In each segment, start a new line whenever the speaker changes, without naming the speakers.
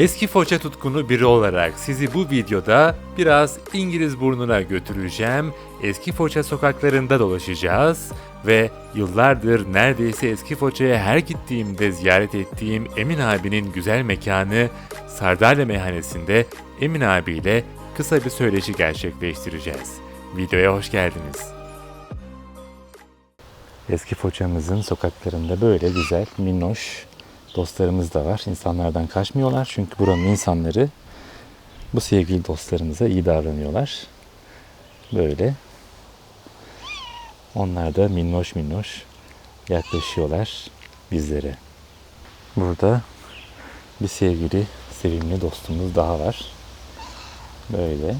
Eski Foça tutkunu biri olarak sizi bu videoda biraz İngiliz burnuna götüreceğim. Eski Foça sokaklarında dolaşacağız ve yıllardır neredeyse Eski Foça'ya her gittiğimde ziyaret ettiğim Emin abinin güzel mekanı Sardalya Meyhanesi'nde Emin abiyle kısa bir söyleşi gerçekleştireceğiz. Videoya hoş geldiniz. Eski Foça'mızın sokaklarında böyle güzel, minnoş dostlarımız da var. İnsanlardan kaçmıyorlar çünkü buranın insanları bu sevgili dostlarımıza iyi davranıyorlar. Böyle. Onlar da minnoş minnoş yaklaşıyorlar bizlere. Burada bir sevgili, sevimli dostumuz daha var. Böyle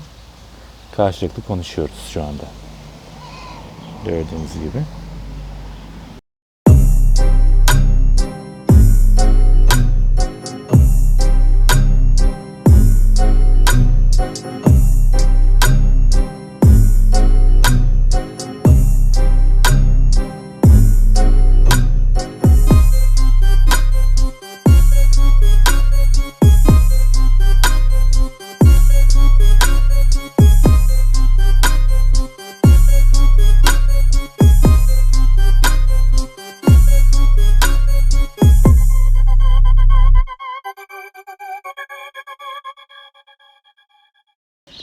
karşılıklı konuşuyoruz şu anda. Gördüğünüz gibi.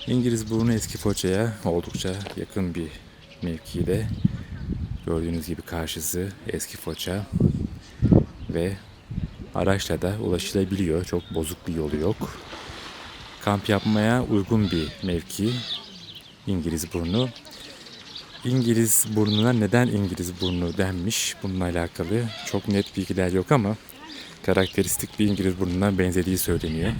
İngiliz burnu eski Foça'ya oldukça yakın bir mevkide. Gördüğünüz gibi karşısı eski Foça ve araçla da ulaşılabiliyor. Çok bozuk bir yolu yok. Kamp yapmaya uygun bir mevki İngiliz burnu. İngiliz burnuna neden İngiliz burnu denmiş bununla alakalı çok net bilgiler yok ama karakteristik bir İngiliz burnuna benzediği söyleniyor.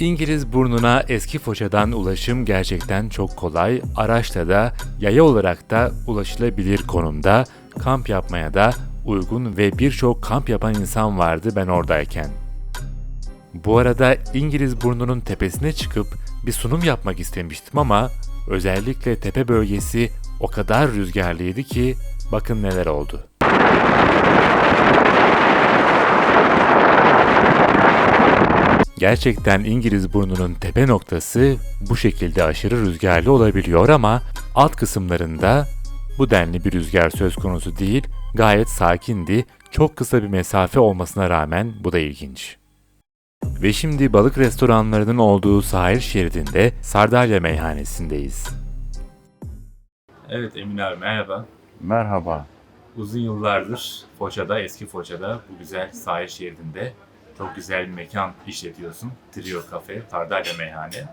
İngiliz burnuna eski Foça'dan ulaşım gerçekten çok kolay. Araçla da yaya olarak da ulaşılabilir konumda. Kamp yapmaya da uygun ve birçok kamp yapan insan vardı ben oradayken. Bu arada İngiliz burnunun tepesine çıkıp bir sunum yapmak istemiştim ama özellikle tepe bölgesi o kadar rüzgarlıydı ki bakın neler oldu. Gerçekten İngiliz burnunun tepe noktası bu şekilde aşırı rüzgarlı olabiliyor ama alt kısımlarında bu denli bir rüzgar söz konusu değil, gayet sakindi, çok kısa bir mesafe olmasına rağmen bu da ilginç. Ve şimdi balık restoranlarının olduğu sahil şeridinde Sardalya Meyhanesi'ndeyiz. Evet Emin abi merhaba.
Merhaba.
Uzun yıllardır Foça'da, eski Foça'da bu güzel sahil şeridinde çok güzel bir mekan işletiyorsun. Trio Cafe, Tardalya Meyhane.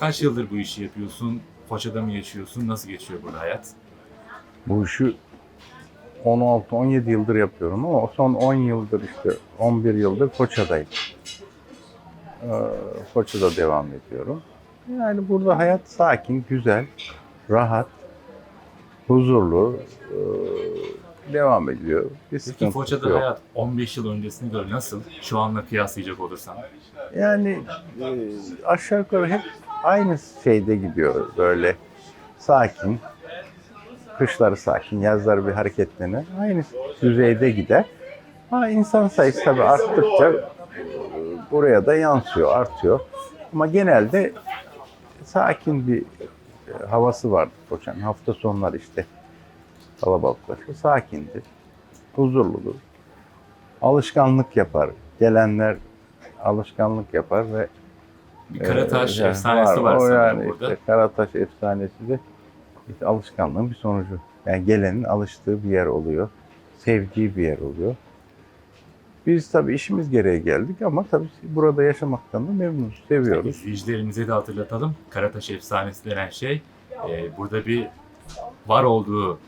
Kaç yıldır bu işi yapıyorsun? Foça'da mı yaşıyorsun? Nasıl geçiyor burada hayat?
Bu işi 16-17 yıldır yapıyorum ama son 10 yıldır işte 11 yıldır Foça'dayım. Ee, devam ediyorum. Yani burada hayat sakin, güzel, rahat, huzurlu ee, devam ediyor. Bir
Peki Foça'da
yok.
hayat 15 yıl öncesine göre nasıl? Şu anla kıyaslayacak olursan.
Yani e, aşağı yukarı hep aynı şeyde gidiyor böyle sakin. Kışları sakin, yazları bir hareketlenir. Aynı düzeyde gider. Ama insan sayısı tabii arttıkça e, buraya da yansıyor, artıyor. Ama genelde sakin bir e, havası vardı Foça'nın. Hafta sonları işte kalabalıklaşır, sakindir, huzurludur. Alışkanlık yapar. Gelenler alışkanlık yapar ve
Bir Karataş
e,
efsanesi var,
O
sanırım
yani
burada.
işte Karataş efsanesi de işte alışkanlığın bir sonucu. Yani gelenin alıştığı bir yer oluyor. Sevdiği bir yer oluyor. Biz tabii işimiz gereği geldik ama tabii burada yaşamaktan da memnunuz, seviyoruz.
İzleyicilerimize de hatırlatalım. Karataş efsanesi denen şey e, burada bir var olduğu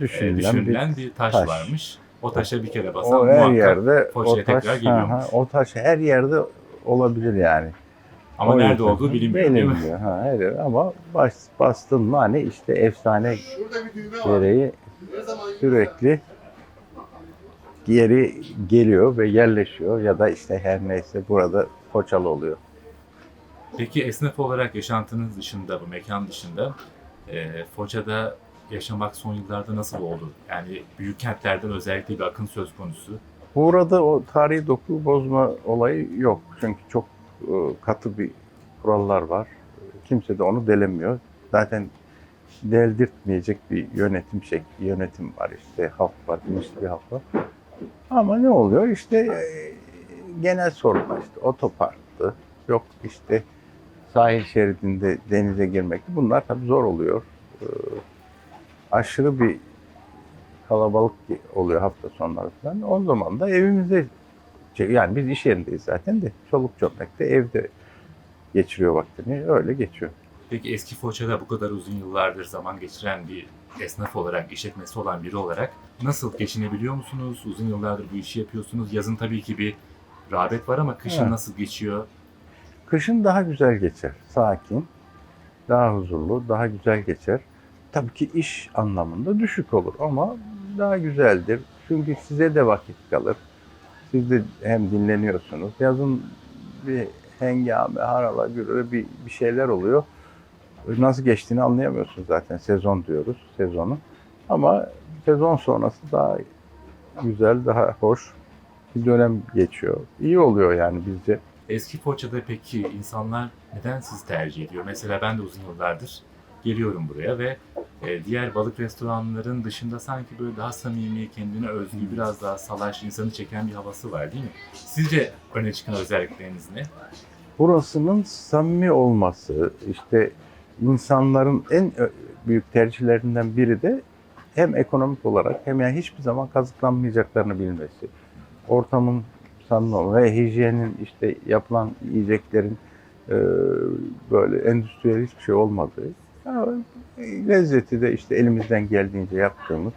Düşünülen,
düşünülen bir, taş,
taş.
varmış. O taşa bir kere basan
o her
muhakkak
yerde o taş,
tekrar geliyormuş.
hı, o taş her yerde olabilir yani.
Ama
O
nerede
yüzden-
olduğu bilinmiyor değil mi?
Bilinmiyor, Ha, her yer. Ama baş, bastın mı hani işte efsane gereği sürekli geri geliyor ve yerleşiyor ya da işte her neyse burada Foçalı oluyor.
Peki esnaf olarak yaşantınız dışında, bu mekan dışında e, Foça'da yaşamak son yıllarda nasıl oldu? Yani büyük kentlerden özellikle bir akın söz konusu.
Burada o tarihi dokuyu bozma olayı yok. Çünkü çok e, katı bir kurallar var. Kimse de onu delemiyor. Zaten deldirtmeyecek bir yönetim şekli, yönetim var işte. Halk var, bilinçli bir halk var. Ama ne oluyor? İşte e, genel sorunlar işte otoparktı. Yok işte sahil şeridinde denize girmek. Bunlar tabii zor oluyor. Aşırı bir kalabalık oluyor hafta sonları falan. O zaman da evimize yani biz iş yerindeyiz zaten de çoluk çocuk da evde geçiriyor vaktini. Öyle geçiyor.
Peki eski Foça'da bu kadar uzun yıllardır zaman geçiren bir esnaf olarak, işletmesi olan biri olarak nasıl geçinebiliyor musunuz? Uzun yıllardır bu işi yapıyorsunuz. Yazın tabii ki bir rağbet var ama kışın
Evet.
nasıl geçiyor?
Kışın daha güzel geçer. Sakin, daha huzurlu, daha güzel geçer. Tabii ki iş anlamında düşük olur ama daha güzeldir. Çünkü size de vakit kalır. Siz de hem dinleniyorsunuz. Yazın bir hengame, harala, gürüle bir, bir şeyler oluyor. Nasıl geçtiğini anlayamıyorsunuz zaten. Sezon diyoruz, sezonu. Ama sezon sonrası daha güzel, daha hoş bir dönem geçiyor. İyi oluyor yani bizce.
Eski Foça'da peki insanlar neden sizi tercih ediyor? Mesela ben de uzun yıllardır geliyorum buraya ve e, diğer balık restoranların dışında sanki böyle daha samimi, kendine özgü, biraz daha salaş, insanı çeken bir havası var değil mi? Sizce öne çıkan özellikleriniz ne?
burasının samimi olması, işte insanların en büyük tercihlerinden biri de hem ekonomik olarak hem yani hiçbir zaman kazıklanmayacaklarını bilmesi. Ortamın samimi olması ve hijyenin işte yapılan yiyeceklerin e, böyle endüstriyel hiçbir şey olmadığı. Lezzeti de işte elimizden geldiğince yaptığımız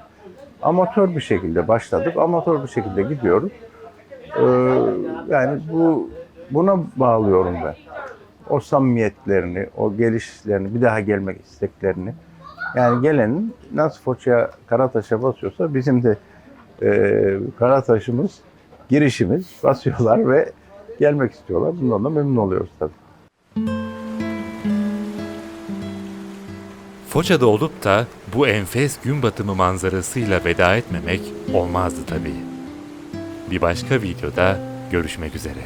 amatör bir şekilde başladık. Amatör bir şekilde gidiyoruz. Ee, yani bu buna bağlıyorum ben. O samimiyetlerini, o gelişlerini, bir daha gelmek isteklerini. Yani gelenin nasıl Foça'ya, Karataş'a basıyorsa bizim de e, Karataş'ımız, girişimiz basıyorlar ve gelmek istiyorlar. Bundan da memnun oluyoruz tabii.
Foça'da olup da bu enfes gün batımı manzarasıyla veda etmemek olmazdı tabii. Bir başka videoda görüşmek üzere.